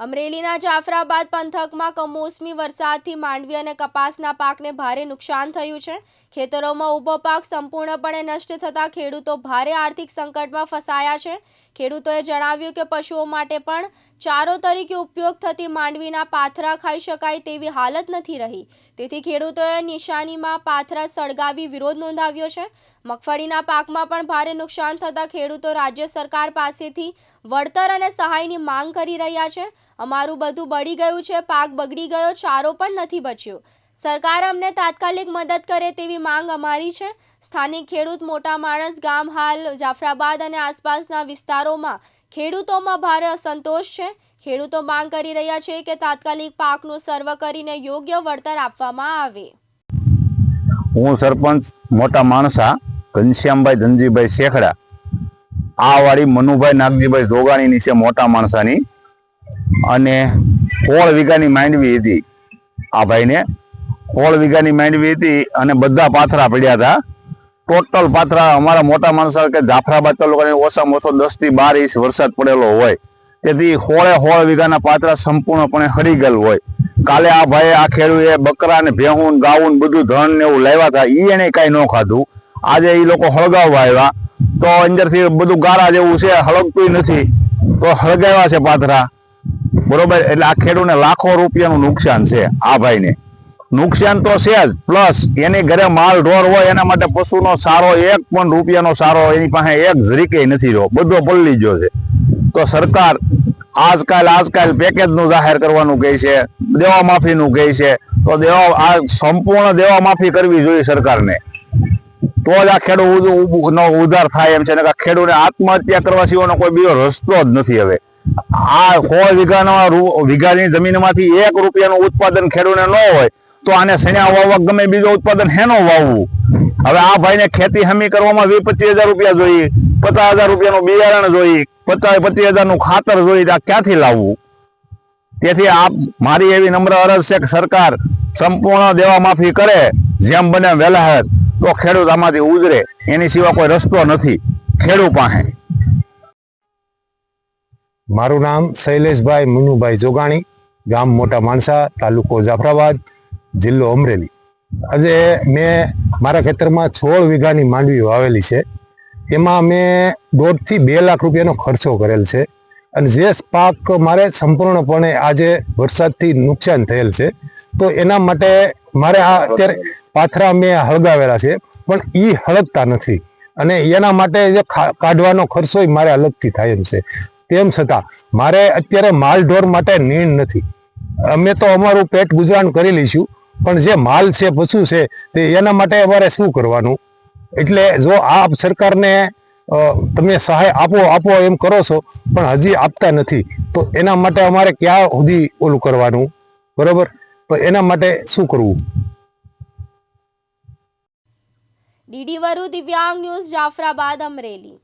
અમરેલીના જાફરાબાદ પંથકમાં કમોસમી વરસાદથી માંડવી અને કપાસના પાકને ભારે નુકસાન થયું છે. ખેતરોમાં ઊભો પાક સંપૂર્ણપણે નષ્ટ થતાં ખેડૂતો ભારે આર્થિક સંકટમાં ફસાયા છે. ખેડૂતોએ જણાવ્યું કે પશુઓ માટે પણ ચારો તરીકે ઉપયોગ થતી માંડવીના પાથરા ખાઈ શકાય તેવી હાલત નથી રહી. તેથી ખેડૂતોએ નિશાનીમાં પાથરા સળગાવી વિરોધ નોંધાવ્યો છે. મગફળીના પાકમાં પણ ભારે નુકસાન થતાં ખેડૂતો રાજ્ય સરકાર પાસેથી વળતર અને સહાયની માંગ કરી રહ્યા છે. અમારું બધું બળી ગયું છે, પાક બગડી ગયો, ચારો પણ નથી બચ્યો. સરકાર અમને તાત્કાલિક મદદ કરે તેવી માંગ અમારી છે. સ્થાનિક ખેડૂત મોટા માણસ, ગામ હાલ જાફરાબાદ અને આસપાસના વિસ્તારોમાં ખેડૂતોમાં ભારે અસંતોષ છે. ખેડૂતો માંગ કરી રહ્યા છે કે તાત્કાલિક પાકનું સર્વ કરીને યોગ્ય વળતર આપવામાં આવે. હું સરપંચ મોટા માણસા ઘનશ્યામભાઈ, ધનજીભાઈ શેખડા. આ વાળી મનુભાઈ નાગજીભાઈ જોગાણીની છે મોટા માણસાની. અને સોળ વીઘાની માંડવી હતી આ ભાઈને. સોળ વીઘાની માંડવી હતી અને બધા પાથરા પડ્યા હતા. ટોટલ પાથરા અમારા મોટા માણસો કે જાફરાબાદ તાલુકાની ઓછામાં ઓછો દસથી બાર ઇંચ વરસાદ પડેલો હોય. તેથી હોળે હોળ વીઘાના પાથરા સંપૂર્ણપણે હળી ગયેલ હોય. કાલે આ ભાઈ આ ખેડૂએ બકરા ને ભેહું, ગાઉન, બધું ધન ને એવું લાવ્યા હતા. ઈ એને કાંઈ ન ખાધું. આજે એ લોકો હળગાવવા આવ્યા. તો અંદરથી બધું ગારા જેવું છે, હળગતું નથી. તો હળગાવ્યા છે પાથરા. બરોબર? એટલે આ ખેડૂને લાખો રૂપિયાનું નુકસાન છે આ ભાઈને. નુકસાન તો છે જ. પ્લસ એની ઘરે માલ ઢોર હોય, એના માટે પશુનો સારો એક પણ રૂપિયાનો સારો, એની પાસે એક જરીકે નથી રહ્યો. બધો પલ્લી ગયો છે. તો સરકાર આજકાલ આજકાલ પેકેજનું જાહેર કરવાનું કહે છે, દેવા માફીનું કહે છે. તો દેવા, આ સંપૂર્ણ દેવા માફી કરવી જોઈએ સરકારને. તો જ આ ખેડૂત ઉધાર થાય એમ છે. ને ખેડૂતને આત્મહત્યા કરવા સિવાયનો કોઈ બીજો રસ્તો જ નથી હવે. આ સો વીઘાના વીઘાની જમીનમાંથી એક રૂપિયાનું ઉત્પાદન ખેડૂતને ન હોય તો આને સણ્યા વાવવા ગમે બીજો ઉત્પાદન હેનો વાવવું? હવે આ ભાઈને ખેતી હમી કરવામાં વીસ પચીસ રૂપિયા જોઈએ, પચાસ હજાર રૂપિયાનું બિયારણ જોઈએ, પચાસ પચીસ હજારનું ખાતર જોઈએ આ ક્યાંથી લાવવું? તેથી આ મારી એવી નમ્ર અરજ છે કે સરકાર સંપૂર્ણ દેવા માફી કરે, જેમ બને વહેલા તો ખેડૂત આમાંથી ઉજરે, એની સિવાય કોઈ રસ્તો નથી. ખેડૂત પાસે. મારું નામ શૈલેષભાઈ મુનુભાઈ જોગાણી, ગામ મોટા માણસા, તાલુકો જાફરાબાદ. જિલ્લો અમરેલી. આજે મેં મારા ખેતરમાં સોળ વીઘાની માંડવી વાવેલી છે. એમાં મેં દોઢથી બે લાખ રૂપિયાનો ખર્ચો કરેલ છે. અને જે પાક મારે સંપૂર્ણપણે આજે વરસાદથી નુકસાન થયેલ છે. તો એના માટે મારે આ અત્યારે પાથરા મેં હળગાવેલા છે. પણ એ હળગતા નથી. અને એના માટે જે કાઢવાનો ખર્ચો મારે અલગથી થાય એમ છે. તેમ છતાં મારે અત્યારે માલ ઢોર માટે નીણ નથી. અમે તો અમારું પેટ ગુજરાન કરી લઈશું. પણ જે માલ છે, પશુ છે, તે એના માટે અમારે શું કરવાનું? એટલે જો આ સરકારને તમે સહાય આપો આપો એમ કરો છો, પણ હજી આપતા નથી, તો એના માટે અમારે ક્યાં સુધી ઓલું કરવાનું? બરોબર? તો એના માટે શું કરવું? ડીડી વરુ દિવ્યાંગ ન્યૂઝ જાફરાબાદ અમરેલી.